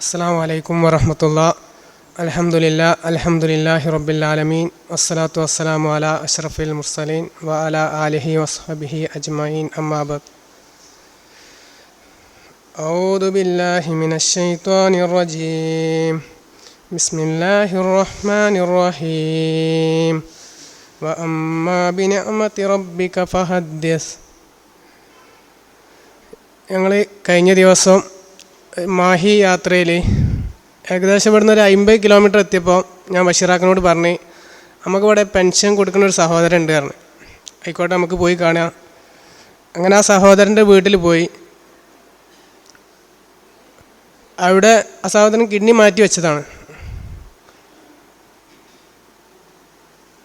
അസ്സാം വലൈക്കും വറഹമത്തുള്ള അലഹമുല്ല അലഹമുല്ലാഹി റബ്ബിലാലമീൻ വസ്സലാത്തു വസ്സലാമു അല അഷ്റഫിൽ മുർസലീൻ വ അല ആലിഹി വസ്ഹബിഹി അജ്മഈൻ അമ്മാബദ് أعوذ بالله من الشيطان الرجيم بسم الله الرحمن الرحيم وأما بنعمة ربك فحدث ഞങ്ങൾ കഴിഞ്ഞ ദിവസം മാഹി യാത്രയിൽ ഏകദേശം ഇവിടുന്ന് ഒരു അമ്പത് കിലോമീറ്റർ എത്തിയപ്പോൾ ഞാൻ ബഷീറാക്കനോട് പറഞ്ഞ് നമുക്കിവിടെ പെൻഷൻ കൊടുക്കുന്ന ഒരു സഹോദരൻ ഉണ്ട് പറഞ്ഞു. ആയിക്കോട്ടെ നമുക്ക് പോയി കാണാം. അങ്ങനെ ആ സഹോദരന്റെ വീട്ടിൽ പോയി. അവിടെ ആ സഹോദരൻ കിഡ്നി മാറ്റി വെച്ചതാണ്.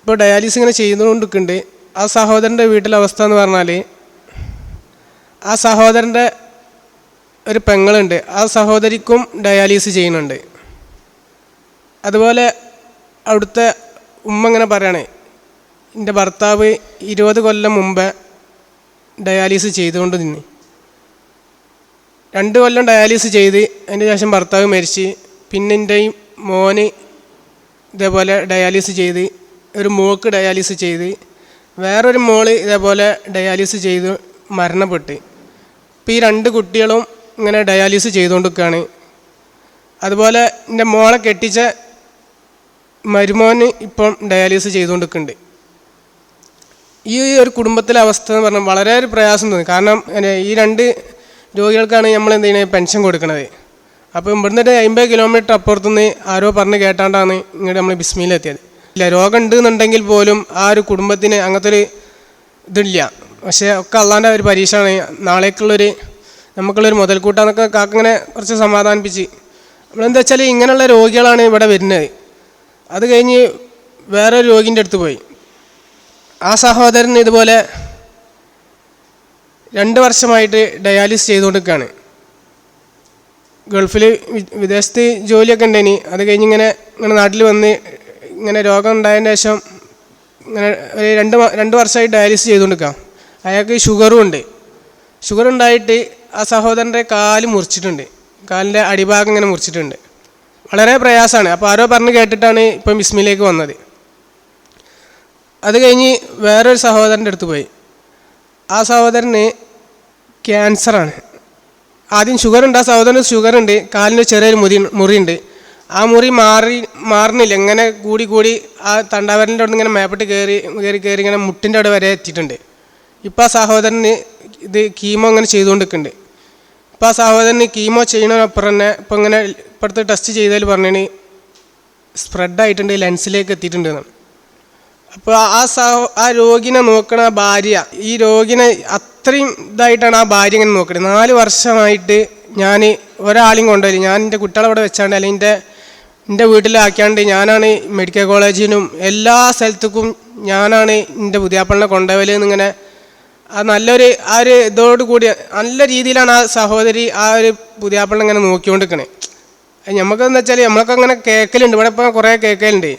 ഇപ്പോൾ ഡയാലിസിസ് ഇങ്ങനെ ചെയ്തുകൊണ്ടിരിക്കുന്നുണ്ട് ആ സഹോദരന്റെ വീട്ടിലെ അവസ്ഥ എന്ന് പറഞ്ഞാൽ ആ സഹോദരന്റെ ഒരു പെങ്ങളുണ്ട്. ആ സഹോദരിക്കും ഡയാലിസിസ് ചെയ്യുന്നുണ്ട്. അതുപോലെ അവിടുത്തെ ഉമ്മ ഇങ്ങനെ പറയണേ എന്റെ ഭർത്താവ് ഇരുപത് കൊല്ലം മുമ്പ് ഡയാലിസിസ് ചെയ്തുകൊണ്ട് നിന്ന്. രണ്ട് കൊല്ലം ഡയാലിസിസ് ചെയ്ത് അതിന്റെ ശേഷം ഭർത്താവ് മരിച്ച് പിന്നെ എന്റെയും മോന് ഇതേപോലെ ഡയാലിസിസ് ചെയ്ത് ഒരു മോക്ക് ഡയാലിസിസ് ചെയ്ത് വേറൊരു മോൾ ഇതേപോലെ ഡയാലിസിസ് ചെയ്ത് മരണപ്പെട്ട്. ഇപ്പോൾ ഈ രണ്ട് കുട്ടികളും ഇങ്ങനെ ഡയാലിസിസ് ചെയ്തുകൊണ്ടിരിക്കുകയാണ്. അതുപോലെ എന്റെ മോളെ കെട്ടിച്ച മരുമോന് ഇപ്പം ഡയാലിസിസ് ചെയ്തുകൊണ്ടിരിക്കുന്നുണ്ട്. ഈ ഒരു കുടുംബത്തിലെ അവസ്ഥ എന്ന് പറഞ്ഞാൽ വളരെ ഒരു പ്രയാസം തോന്നി. കാരണം ഈ രണ്ട് രോഗികൾക്കാണ് നമ്മൾ എന്ത് ചെയ്യുന്നത് പെൻഷൻ കൊടുക്കുന്നത് അപ്പോൾ ഇവിടുന്ന് അമ്പത് കിലോമീറ്റർ അപ്പുറത്തുനിന്ന് ആരോ പറഞ്ഞ് കേട്ടാണ്ടാണ് ഇങ്ങോട്ട് നമ്മൾ ബിസ്മിയിലെത്തിയത് ഇല്ല രോഗം ഉണ്ട് എന്നുണ്ടെങ്കിൽ പോലും ആ ഒരു കുടുംബത്തിന് അങ്ങനത്തെ ഒരു ഇതില്ല. പക്ഷേ ഒക്കെ അള്ളാന്റെ ഒരു പരീക്ഷയാണ്. നാളേക്കുള്ളൊരു നമുക്കുള്ളൊരു മുതൽക്കൂട്ടാന്നൊക്കെ കാക്കങ്ങനെ കുറച്ച് സമാധാനിപ്പിച്ച്. നമ്മളെന്താ വെച്ചാൽ ഇങ്ങനെയുള്ള രോഗികളാണ് ഇവിടെ വരുന്നത്. അത് കഴിഞ്ഞ് വേറെ രോഗിന്റെ അടുത്ത് പോയി. ആ സഹോദരൻ ഇതുപോലെ രണ്ട് വർഷമായിട്ട് ഡയാലിസ് ചെയ്തുകൊണ്ടിരിക്കുകയാണ്. ഗൾഫിൽ വിദേശത്ത് ജോലിയൊക്കെ ഉണ്ടേനി അത് കഴിഞ്ഞ് ഇങ്ങനെ ഇങ്ങനെ നാട്ടിൽ വന്ന് ഇങ്ങനെ രോഗം ഉണ്ടായതിന് ശേഷം ഇങ്ങനെ ഒരു രണ്ട് രണ്ട് വർഷമായി ഡയാലിസ് ചെയ്തുകൊണ്ടിരിക്കാം അയാൾക്ക് ഷുഗറും ഉണ്ട്. ഷുഗർ ഉണ്ടായിട്ട് ആ സഹോദരന്റെ കാൽ മുറിച്ചിട്ടുണ്ട്. കാലിന്റെ അടിഭാഗം ഇങ്ങനെ മുറിച്ചിട്ടുണ്ട്. വളരെ പ്രയാസമാണ്. അപ്പോൾ ആരോ പറഞ്ഞ് കേട്ടിട്ടാണ് ഇപ്പം ബിസ്മിലേക്ക് വന്നത്. അത് കഴിഞ്ഞ് വേറൊരു സഹോദരന്റെ അടുത്ത് പോയി. ആ സഹോദരന് ക്യാൻസറാണ്. ആദ്യം ഷുഗർ ഉണ്ട് ആ സഹോദരന് ഷുഗർ ഉണ്ട് കാലിന് ചെറിയൊരു മുറി മുറിയുണ്ട്. ആ മുറി മാറി മാറുന്നില്ല. ഇങ്ങനെ കൂടി കൂടി ആ തണ്ടാവരന്റെ അവിടെ ഇങ്ങനെ മേപ്പിട്ട് കയറി കയറി കയറി ഇങ്ങനെ മുട്ടിന്റെ അവിടെ വരെ എത്തിയിട്ടുണ്ട്. ഇപ്പോൾ ആ സഹോദരന് ഇത് കീമോ അങ്ങനെ ചെയ്തുകൊണ്ടിരിക്കുന്നുണ്ട്. ഇപ്പോൾ ആ സഹോദരന് കീമോ ചെയ്യണതിനപ്പുറം തന്നെ ഇപ്പോൾ ഇങ്ങനെ ഇപ്പോഴത്തെ ടെസ്റ്റ് ചെയ്തതിൽ പറഞ്ഞതിന് സ്പ്രെഡായിട്ടുണ്ട് ലെൻസിലേക്ക് എത്തിയിട്ടുണ്ട് അപ്പോൾ ആ സഹോ ആ രോഗിനെ നോക്കണ ഭാര്യ ഈ രോഗിനെ അത്രയും ഇതായിട്ടാണ് ആ ഭാര്യ ഇങ്ങനെ നോക്കുന്നത് നാല് വർഷമായിട്ട് ഞാൻ ഒരാളെയും കൊണ്ടുവരും ഞാൻ എന്റെ കുട്ടികളെ അവിടെ വെച്ചാണ്ട് അല്ലെങ്കിൽ എന്റെ എന്റെ വീട്ടിലാക്കിയാണ്ട് ഞാനാണ് മെഡിക്കൽ കോളേജിനും എല്ലാ സ്ഥലത്തേക്കും ഞാനാണ് എന്റെ പുതിയാപ്പളിനെ കൊണ്ടുപോകൽ എന്നിങ്ങനെ ആ നല്ലൊരു ആ ഒരു ഇതോട് കൂടി നല്ല രീതിയിലാണ് ആ സഹോദരി ആ ഒരു പുതിയാപ്പളിനെ ഇങ്ങനെ നോക്കിക്കൊണ്ടിരിക്കണേ. നമുക്കെന്ന് വെച്ചാൽ നമ്മളൊക്കെ അങ്ങനെ കേൾക്കലുണ്ട് ഇവിടെ ഇപ്പം കുറേ കേൾക്കലുണ്ട്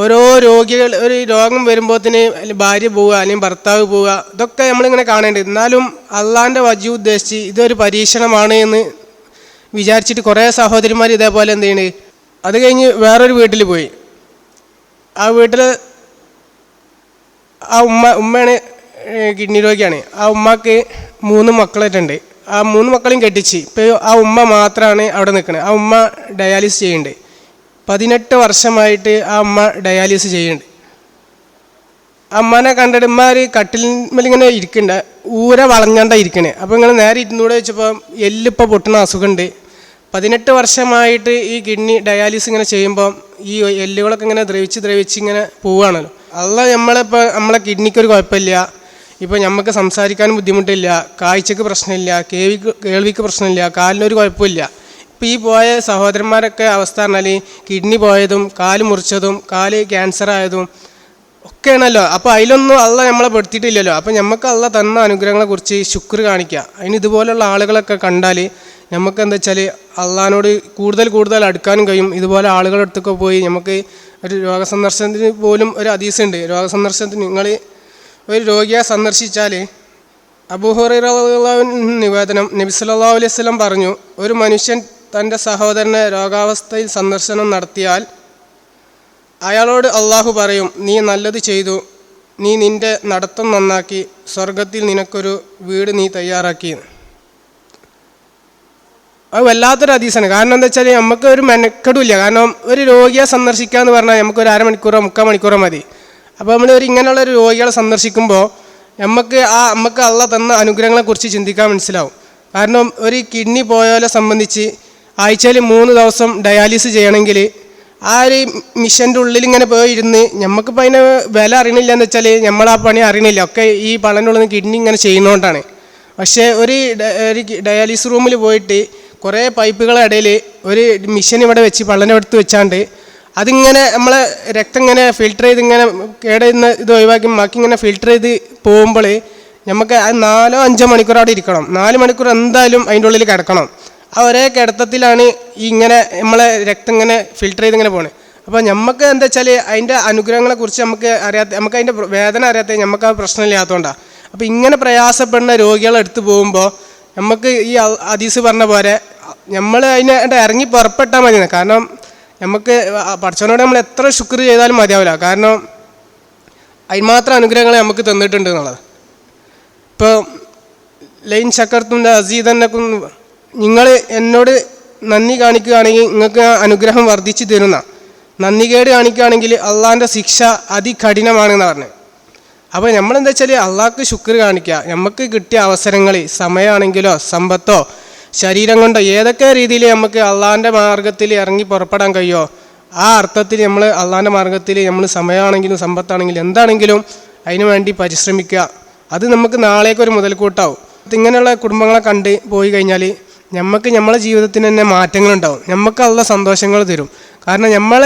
ഓരോ രോഗികൾ ഒരു രോഗം വരുമ്പോഴത്തിന് ഭാര്യ പോവുക അല്ലെങ്കിൽ ഭർത്താവ് പോവുക ഇതൊക്കെ നമ്മളിങ്ങനെ കാണേണ്ടത്. എന്നാലും അള്ളാന്റെ വജു ഉദ്ദേശിച്ച് ഇതൊരു പരീക്ഷണമാണ് എന്ന് വിചാരിച്ചിട്ട് കുറേ സഹോദരിമാർ ഇതേപോലെ എന്ത് ചെയ്യണേ. അത് കഴിഞ്ഞ് വേറൊരു വീട്ടിൽ പോയി. ആ വീട്ടിൽ ആ ഉമ്മ ഉമ്മയാണ് കിഡ്നി രോഗിയാണ്. ആ ഉമ്മക്ക് മൂന്ന് മക്കളായിട്ടുണ്ട്. ആ മൂന്ന് മക്കളെയും കെട്ടിച്ച് ഇപ്പോൾ ആ ഉമ്മ മാത്രമാണ് അവിടെ നിൽക്കുന്നത് ആ ഉമ്മ ഡയാലിസിസ് ചെയ്യുന്നുണ്ട്. പതിനെട്ട് വർഷമായിട്ട് ആ ഉമ്മ ഡയാലിസിസ് ചെയ്യുന്നുണ്ട്. അമ്മനെ കണ്ടിട്ട് ഉമ്മ ഒരു കട്ടിലിങ്ങനെ ഇങ്ങനെ ഇരിക്കുന്നുണ്ട് ഊര വളഞ്ഞാണ്ട ഇരിക്കണേ. അപ്പോൾ ഇങ്ങനെ നേരെ ഇരുന്നൂടെ വെച്ചപ്പോൾ എല്ലിപ്പോൾ പൊട്ടുന്ന അസുഖമുണ്ട്. പതിനെട്ട് വർഷമായിട്ട് ഈ കിഡ്നി ഡയാലിസിസ് ഇങ്ങനെ ചെയ്യുമ്പോൾ ഈ എല്ലുകളൊക്കെ ഇങ്ങനെ ദ്രവിച്ച് ദ്രവിച്ച് ഇങ്ങനെ പോവുകയാണല്ലോ അല്ല നമ്മളിപ്പോൾ നമ്മളെ കിഡ്നിക്ക് ഒരു കുഴപ്പമില്ല. ഇപ്പോൾ നമുക്ക് സംസാരിക്കാൻ ബുദ്ധിമുട്ടില്ല കാഴ്ചക്ക് പ്രശ്നമില്ല കേൾവിക്ക് കേൾവിക്ക് പ്രശ്നമില്ല കാലിനൊരു കുഴപ്പമില്ല. ഇപ്പോൾ ഈ പോയ സഹോദരന്മാരൊക്കെ അവസ്ഥ പറഞ്ഞാൽ കിഡ്നി പോയതും കാൽ മുറിച്ചതും കാൽ ക്യാൻസർ ആയതും ഒക്കെയാണല്ലോ. അപ്പോൾ അതിലൊന്നും അള്ള നമ്മളെ പെടുത്തിയിട്ടില്ലല്ലോ. അപ്പോൾ നമുക്ക് അള്ള തന്ന അനുഗ്രഹങ്ങളെക്കുറിച്ച് ശുക്ർ കാണിക്കുക അതിന് ഇതുപോലുള്ള ആളുകളൊക്കെ കണ്ടാൽ നമുക്ക് എന്താ വെച്ചാൽ അള്ളഹാനോട് കൂടുതൽ കൂടുതൽ അടുക്കാനും കഴിയും. ഇതുപോലെ ആളുകളുടെ അടുത്തൊക്കെ പോയി നമുക്ക് ഒരു രോഗസന്ദർശനത്തിന് പോലും ഒരു അതീസുണ്ട്. രോഗസന്ദർശനത്തിന് നിങ്ങൾ ഒരു രോഗിയെ സന്ദർശിച്ചാൽ അബൂഹുറ നിവേദനം നബി സല്ലല്ലാഹു അലൈഹി വസല്ലം പറഞ്ഞു ഒരു മനുഷ്യൻ തന്റെ സഹോദരനെ രോഗാവസ്ഥയിൽ സന്ദർശനം നടത്തിയാൽ അയാളോട് അള്ളാഹു പറയും നീ നല്ലത് ചെയ്തു നീ നിന്റെ നടത്തം നന്നാക്കി സ്വർഗത്തിൽ നിനക്കൊരു വീട് നീ തയ്യാറാക്കി. അത് വല്ലാത്തൊരു അതീസാണ് കാരണം എന്താ വെച്ചാൽ നമുക്ക് ഒരു മെനക്കെടില്ല കാരണം ഒരു രോഗിയെ സന്ദർശിക്കുക എന്ന് പറഞ്ഞാൽ നമുക്കൊരു അരമണിക്കൂറോ മുക്കാൽ മണിക്കൂറോ മതി. അപ്പോൾ നമ്മൾ ഒരു ഇങ്ങനെയുള്ള ഒരു രോഗികളെ സന്ദർശിക്കുമ്പോൾ നമുക്ക് ആ നമുക്ക് അള്ള തന്ന അനുഗ്രഹങ്ങളെക്കുറിച്ച് ചിന്തിക്കാൻ മനസ്സിലാവും. കാരണം ഒരു കിഡ്നി പോയാലെ സംബന്ധിച്ച് ആഴ്ചയിൽ മൂന്ന് ദിവസം ഡയാലിസിസ് ചെയ്യണമെങ്കിൽ ആ ഒരു മിഷന്റെ ഉള്ളിൽ ഇങ്ങനെ പോയി ഇരുന്ന് നമുക്കിപ്പോൾ അതിന് വില അറിയണില്ല എന്ന് വെച്ചാൽ നമ്മൾ ആ പണി അറിയണില്ല. ഒക്കെ ഈ പണിനുള്ളിൽ കിഡ്നി ഇങ്ങനെ ചെയ്യുന്നതുകൊണ്ടാണ് പക്ഷേ ഒരു ഒരു ഡയാലിസിസ് റൂമിൽ പോയിട്ട് കുറേ പൈപ്പുകളുടെ ഇടയിൽ ഒരു മിഷൻ ഇവിടെ വെച്ച് പള്ളനെടുത്ത് വെച്ചാണ്ട് അതിങ്ങനെ നമ്മളെ രക്തം ഇങ്ങനെ ഫിൽട്ടർ ചെയ്ത് ഇങ്ങനെ കേടുന്ന ഇത് ഒഴിവാക്കി ബാക്കി ഇങ്ങനെ ഫിൽട്ടർ ചെയ്ത് പോകുമ്പോൾ നമുക്ക് നാലോ അഞ്ചോ മണിക്കൂർ അവിടെ ഇരിക്കണം. നാല് മണിക്കൂർ എന്തായാലും അതിന്റെ ഉള്ളിൽ കിടക്കണം. ആ ഒരേ കിടത്തത്തിലാണ് ഇങ്ങനെ നമ്മളെ രക്തം ഇങ്ങനെ ഫിൽട്ടർ ചെയ്ത് ഇങ്ങനെ പോകുന്നത് അപ്പോൾ നമുക്ക് എന്താ വെച്ചാൽ അതിന്റെ അനുഗ്രഹങ്ങളെക്കുറിച്ച് നമുക്ക് അറിയാത്ത നമുക്ക് അതിന്റെ വേദന അറിയാത്ത നമുക്ക് ആ പ്രശ്നമില്ലാത്തതുകൊണ്ടാണ് അപ്പോൾ ഇങ്ങനെ പ്രയാസപ്പെടുന്ന രോഗികളെ എടുത്തു പോകുമ്പോൾ നമുക്ക് ഈ അതീസ് പറഞ്ഞ പോലെ നമ്മൾ അതിനെ ഇറങ്ങി പുറപ്പെട്ടാൽ മതി കാരണം നമുക്ക് പഠിച്ചവനോട് നമ്മൾ എത്ര ശുക്ർ ചെയ്താലും മതിയാവില്ല. കാരണം അതിന്മാത്രം അനുഗ്രഹങ്ങളെ നമുക്ക് തന്നിട്ടുണ്ട് എന്നുള്ളത്. ഇപ്പോൾ ലൈൻ ചക്കർത്തുന്റെ അസീതന്നക്കും നിങ്ങൾ എന്നോട് നന്ദി കാണിക്കുകയാണെങ്കിൽ നിങ്ങൾക്ക് അനുഗ്രഹം വർദ്ധിച്ചു തരുന്ന നന്ദികേട് കാണിക്കുകയാണെങ്കിൽ അള്ളാഹിന്റെ ശിക്ഷ അതികഠിനമാണെന്ന് പറഞ്ഞു. അപ്പോൾ നമ്മളെന്താ വെച്ചാൽ അള്ളാഹ്ക്ക് ശുക്ർ കാണിക്കുക. നമുക്ക് കിട്ടിയ അവസരങ്ങൾ സമയമാണെങ്കിലോ സമ്പത്തോ ശരീരം കൊണ്ടോ ഏതൊക്കെ രീതിയിൽ നമുക്ക് അള്ളാഹിന്റെ മാർഗത്തിൽ ഇറങ്ങി പുറപ്പെടാൻ കഴിയുമോ ആ അർത്ഥത്തിൽ നമ്മൾ അള്ളാഹിന്റെ മാർഗത്തിൽ നമ്മൾ സമയമാണെങ്കിലും സമ്പത്താണെങ്കിലും എന്താണെങ്കിലും അതിനുവേണ്ടി പരിശ്രമിക്കുക. അത് നമുക്ക് നാളേക്കൊരു മുതൽക്കൂട്ടാവും. ഇങ്ങനെയുള്ള കുടുംബങ്ങളെ കണ്ട് പോയി കഴിഞ്ഞാൽ നമുക്ക് നമ്മളെ ജീവിതത്തിന് തന്നെ മാറ്റങ്ങളുണ്ടാവും. നമുക്ക് ഉള്ള സന്തോഷങ്ങൾ തരും. കാരണം നമ്മൾ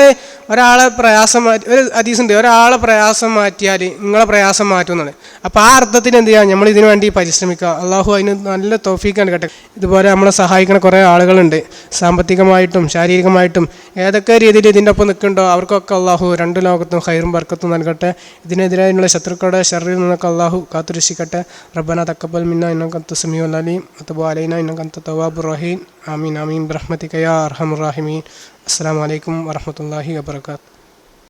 ഒരാളെ പ്രയാസം മാറ്റി ഒരു അതീസുണ്ട് ഒരാളെ പ്രയാസം മാറ്റിയാൽ നിങ്ങളെ പ്രയാസം മാറ്റുന്നതാണ് അപ്പോൾ ആ അർത്ഥത്തിൽ എന്ത് ചെയ്യാം? നമ്മൾ ഇതിനു വേണ്ടി പരിശ്രമിക്കുക. അള്ളാഹു അതിന് നല്ല തോഫീക്കാണ് കേട്ടെ. ഇതുപോലെ നമ്മളെ സഹായിക്കുന്ന കുറേ ആളുകളുണ്ട്. സാമ്പത്തികമായിട്ടും ശാരീരികമായിട്ടും ഏതൊക്കെ രീതിയിൽ ഇതിന്റെ ഒപ്പം നിൽക്കുന്നുണ്ടോ അവർക്കൊക്കെ അള്ളാഹു രണ്ട് ലോകത്തും ഹൈറും ബർക്കത്തും നൽകട്ടെ. ഇതിനെതിരായുള്ള ശത്രുക്കളുടെ ഷറിൽ നിന്നൊക്കെ അള്ളാഹു കാത്തുരക്ഷിക്കട്ടെ. റബ്ബന തക്കബൽ മിന്ന ഇന്നക്കത്ത് സമീ അലീം. അത്തബു അലൈന ഇന്നക്കന്ത തവാബ് റഹീം. ആമീൻ ആമീൻ. ബ്രഹ്മത്തി കയാ അർഹമുർ റാഹിമീൻ. അസ്സലാമു അലൈക്കും വറഹ്മത്തുള്ളാഹി വബറകാതുഹു.